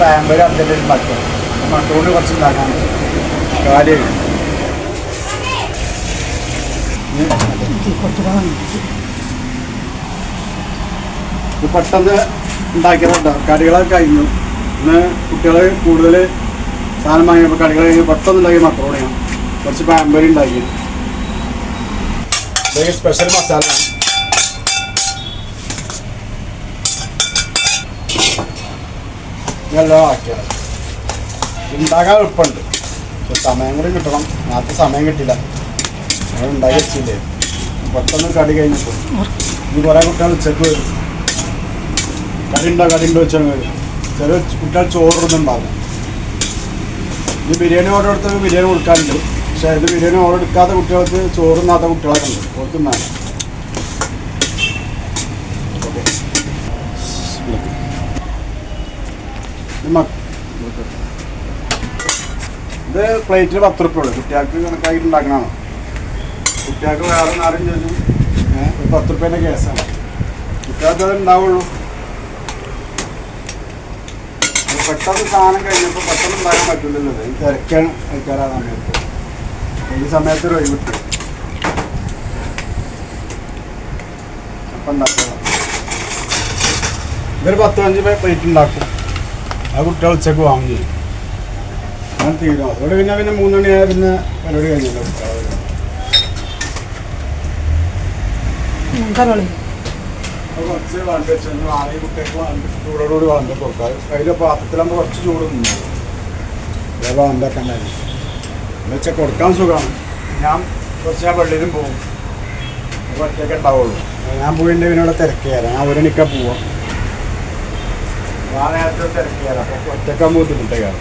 പാമ്പര് Argentina ഉണ്ടാക്കുക മട്ടൂണ് കുറച്ച് ഉണ്ടാക്കാൻ കാര്യമില്ല ഇത് പെട്ടെന്ന് ഉണ്ടാക്കിയതുണ്ടോ? കടികളൊക്കെ കഴിഞ്ഞു. ഇന്ന് കുട്ടികൾ കൂടുതൽ സാധനം വാങ്ങിയപ്പോൾ കടികൾ കഴിഞ്ഞ് പെട്ടെന്ന് ഉണ്ടാക്കിയ മക്രോണിയാണ് കുറച്ച് പാമ്പരി ഉണ്ടാക്കി സ്പെഷ്യൽ മസാല ഇതെല്ലാം ആക്കിയത് ഉണ്ടാക്കാൻ എളുപ്പമുണ്ട്. സമയം കൂടി കിട്ടണം. നേരത്തെ സമയം കിട്ടില്ല. നമ്മൾ ഉണ്ടാക്കി വെച്ചില്ലേ? പെട്ടെന്ന് കടി കഴിഞ്ഞപ്പോൾ ഇനി കുറേ കുട്ടികൾ ഉച്ചയ്ക്ക് വരും. കടി ഉണ്ടോ? കടി ഉണ്ടോ വെച്ചാൽ വരും ചില കുട്ടികൾ ചോറുന്നുണ്ടാകും ഈ ബിരിയാണി ഓർഡർ എടുത്തത് ബിരിയാണി കൊടുക്കാറുണ്ട്. പക്ഷേ ഇത് ബിരിയാണി ഓർഡർ എടുക്കാത്ത കുട്ടികൾക്ക് ചോറുന്നാത്ത കുട്ടികളൊക്കെ ഉണ്ട്. കൊടുക്കുന്നതാണ് ഓക്കെ. ഇത് പ്ലേറ്റിന് പത്ത് റുപ്യ ഉള്ളു. കുട്ടികൾക്ക് കണക്കായിട്ട് ഉണ്ടാക്കണതാണ് കുട്ടികൾക്ക് വേറെ ആരും ഏഹ് ഒരു പത്ത് റുപ്യേന്റെ കേസാണ്. കുട്ടികൾക്ക് അത് ഉണ്ടാവുള്ളൂ. പെട്ടെന്ന് സാധനം കഴിഞ്ഞപ്പോൾ പെട്ടെന്ന് ഉണ്ടാക്കാൻ പറ്റില്ലല്ലോ ഈ തിരക്കാണ് കഴിക്കാറാ സമയത്ത്. ഈ സമയത്ത് ഒരു ഒഴിവ് കിട്ടും. അപ്പം ഉണ്ടാക്കുക ഇതൊരു പത്ത് അഞ്ച് പ്ലേറ്റ് ഉണ്ടാക്കും. ആ കുട്ടികൾ ഉച്ചയ്ക്ക് വാങ്ങും ചെയ്യും. അങ്ങനെ തീരും. അതോടെ പിന്നെ പിന്നെ മൂന്നുമണിയായ പിന്നെ പരിപാടി കഴിഞ്ഞല്ലോ കുട്ടികളെ. കുറച്ച് വളർത്തി വെച്ചു വാങ്ങി കുട്ടികൾക്ക് ചൂടോടുകൂടി വളർത്തി കൊടുക്കാം. അതിൽ പാത്രത്തിലാകുമ്പോൾ കുറച്ച് ചൂട് നിന്നു. വേഗം വളർത്താക്കാൻ ഉണ്ടായിരുന്നു എന്ന് വെച്ചാൽ കൊടുക്കാൻ സുഖമാണ്. ഞാൻ കുറച്ച് ഞാൻ പള്ളിയിലും പോകും ഒറ്റയ്ക്ക് ഉണ്ടാവുള്ളൂ. ഞാൻ പോയിട്ടുണ്ടെങ്കിൽ പിന്നെ ഇവിടെ തിരക്കുകയറാം ഞാൻ ഒരു മണിക്കാ പോവാം ഞാൻ നേരത്തെ തിരക്കുകയറാം അപ്പോൾ ഒറ്റക്കാൻ ബുദ്ധിമുട്ടേക്കാണ്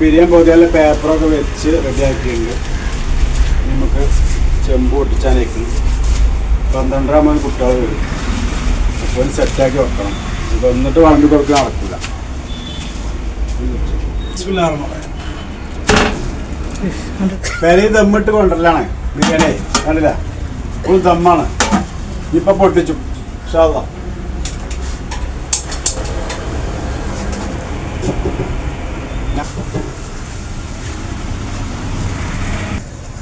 ബിരിയാണി പോതിയാലെ പേപ്പറൊക്കെ വെച്ച് റെഡിയാക്കിയിട്ടുണ്ട്. നമുക്ക് ചെമ്പ് പൊട്ടിച്ചാനേക്കും. മതി കുട്ടികൾ വരും. അപ്പോൾ സെറ്റാക്കി വെക്കണം. ഇത് എന്നിട്ട് വണ്ടി കൊടുക്കാൻ നടക്കില്ല. പെരയിൽ ദമ്മിട്ട് കൊണ്ടല്ലാണ് ബിരിയാണി. കണ്ടില്ല? ഫുൾ ദമ്മാണ്. ഇപ്പൊ പൊട്ടിച്ചു. ഷാദാ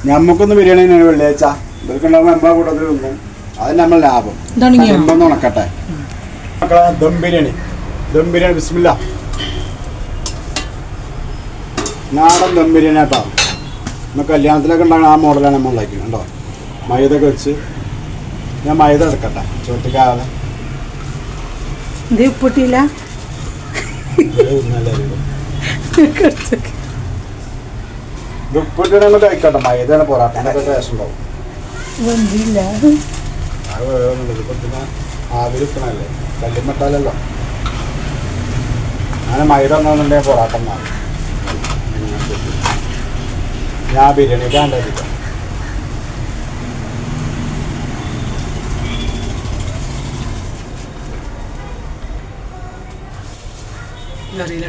ഞമ്മക്കൊന്ന് ബിരിയാണി തന്നെയാണ് വെള്ളിയാഴ്ച. ഇവർക്ക് ഉണ്ടാകുമ്പോൾ നമ്മളെ കൂട്ടത്തിൽ തിന്നും. അത് നമ്മൾ ലാഭം. ചെമ്പൊന്ന് ഉണക്കട്ടെ. മക്കളെ ദം ബിരിയാണി. ദം ബിരിയാണി ബിസ്മില്ല. നാടൻ ദം ബിരിയാണി കേട്ടോ നമ്മൾ കല്യാണത്തിലൊക്കെ ഉണ്ടാകുന്ന ആ മോഡലാണ് നമ്മൾ ഉണ്ടാക്കിയത് കേട്ടോ മൈദ ഒക്കെ വെച്ച് ഞാൻ മൈദ എടുക്കട്ടെ ചോട്ടിക്കാതെ ഇത് ഉപ്പിട്ടില്ല ഇത് ഉപ്പിട്ട് കഴിക്കട്ടെ മൈദയാണ് പൊറാട്ടേന്റെ ഒക്കെ ടേസ്റ്റ് ഉണ്ടാവും. വെന്തില്ല. അത് വേറൊന്നുമില്ല ഇപ്പം പിന്നെ ആവിൽ വെക്കണല്ലേ കല്ലുമ്മട്ടാലല്ലോ അങ്ങനെ മൈദ പൊറാട്ട മാറി ഞാൻ ബിരിയാണിക്ക് കണ്ടിരിക്കാം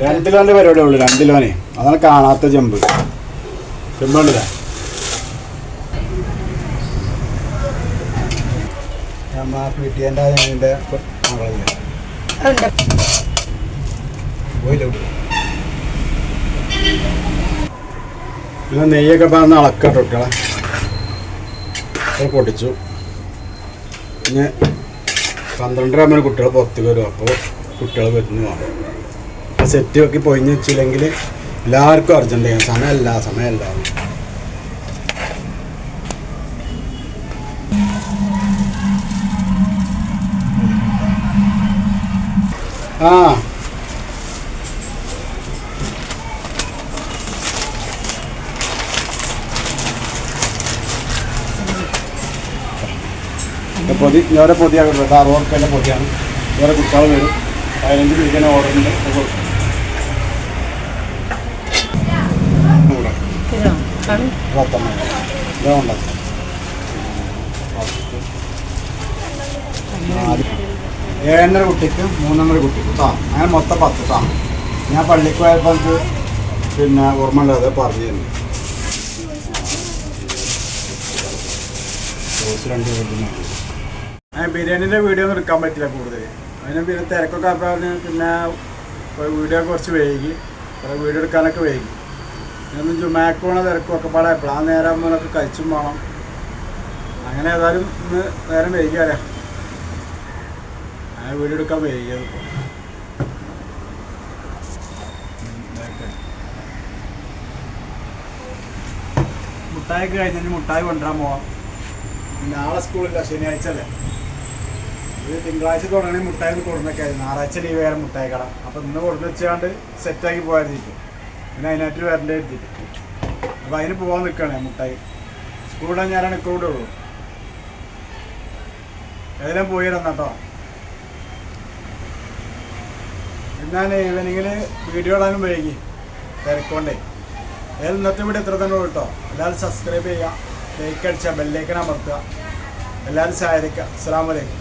രണ്ട് കിലോന്റെ പരിപാടി ഉള്ളു രണ്ട് കിലോനെ അതാണ് കാണാത്ത ചെമ്പ് ചെമ്പ് കണ്ടില്ല നമ്മ പി ടി എന്റെ അതിന്റെ മകളില്ല പോയില്ല ഇവിടെ. പിന്നെ നെയ്യൊക്കെ പറഞ്ഞ അളക്കട്ടെ കുട്ടികളെ. പൊട്ടിച്ചു. പിന്നെ പന്ത്രണ്ടര ആകുമ്പോൾ കുട്ടികൾ പുറത്തേക്ക് വരും അപ്പോൾ കുട്ടികൾ വരുന്നു. സെറ്റ് വെക്കി പൊയിഞ്ഞ് വെച്ചില്ലെങ്കിൽ എല്ലാവർക്കും അർജന്റ് സമയമല്ല സമയമല്ല ആ. പൊതി ഞാൻ പൊതിയാണ് അറുപത് റുപ്യേന്റെ പൊതിയാണ്. വേറെ കുട്ടികൾ വരും. പതിനഞ്ച് ഉണ്ട് അത് കൊടുക്കും. ഇവിടെ. ഉണ്ടാക്കും ഏഴര കുട്ടിക്ക് മൂന്നര കുട്ടിക്ക്. സാ അങ്ങനെ മൊത്തം പത്ത് സാ ഞാൻ പള്ളിക്ക് പോയപ്പോൾ എനിക്ക് പിന്നെ ഓർമ്മ ഉള്ളത് പറഞ്ഞു ഞാൻ ബിരിയാണിന്റെ വീഡിയോ ഒന്നും എടുക്കാൻ പറ്റില്ല കൂടുതൽ അതിന് പിന്നെ തിരക്കൊക്കെ അപ്പോൾ പിന്നെ വീഡിയോ കുറച്ച് വൈകി. വീഡിയോ എടുക്കാനൊക്കെ വൈകി. ഇതൊന്നും ജുമാക്ക് പോണ തിരക്കും ഒക്കെ പാടെ എപ്പോഴാ നേരം ആകുമ്പോഴൊക്കെ കഴിച്ചും വേണം അങ്ങനെ ഏതായാലും ഇന്ന് നേരം വൈകി ഞാൻ വീഡിയോ എടുക്കാൻ വൈകിയത് മുട്ടായി കഴിഞ്ഞ് മുട്ടായി കൊണ്ടുവരാൻ പോവാം. നാളെ സ്കൂളില്ല ശനിയാഴ്ച അല്ലേ? ഇത് തിങ്കളാഴ്ച തുടങ്ങണേ മുട്ടായി കൊടുന്നൊക്കെ ഞായറാഴ്ച ലീവ് വേറെ മുട്ടായി കട. അപ്പം ഇന്ന് കൊടുന്ന് വെച്ചാണ്ട് സെറ്റാക്കി പോയായിരിക്കും പിന്നെ അതിനായിട്ട് വരേണ്ട എത്തിയിട്ട് അപ്പം അതിന് പോകാൻ നിൽക്കണേ മുട്ടായി. സ്കൂളിൽ ഞാൻ കൂടെ ഉള്ളൂ. ഏതെല്ലാം പോയി കേട്ടോ എന്നാൽ ഈവനിങ്ങിൽ വീഡിയോ ഇടാനും വൈകി. തിരക്കൊണ്ടേ. ഏതായാലും ഇന്നത്തെ വീഡിയോ എത്ര തന്നെ കേട്ടോ. എല്ലാവരും സബ്സ്ക്രൈബ് ചെയ്യുക ലൈക്ക് അടിച്ചാൽ ബെല്ലേക്കൻ അമർത്തുക. എല്ലാവരും സഹായിക്കുക അസ്സാം വലൈക്കും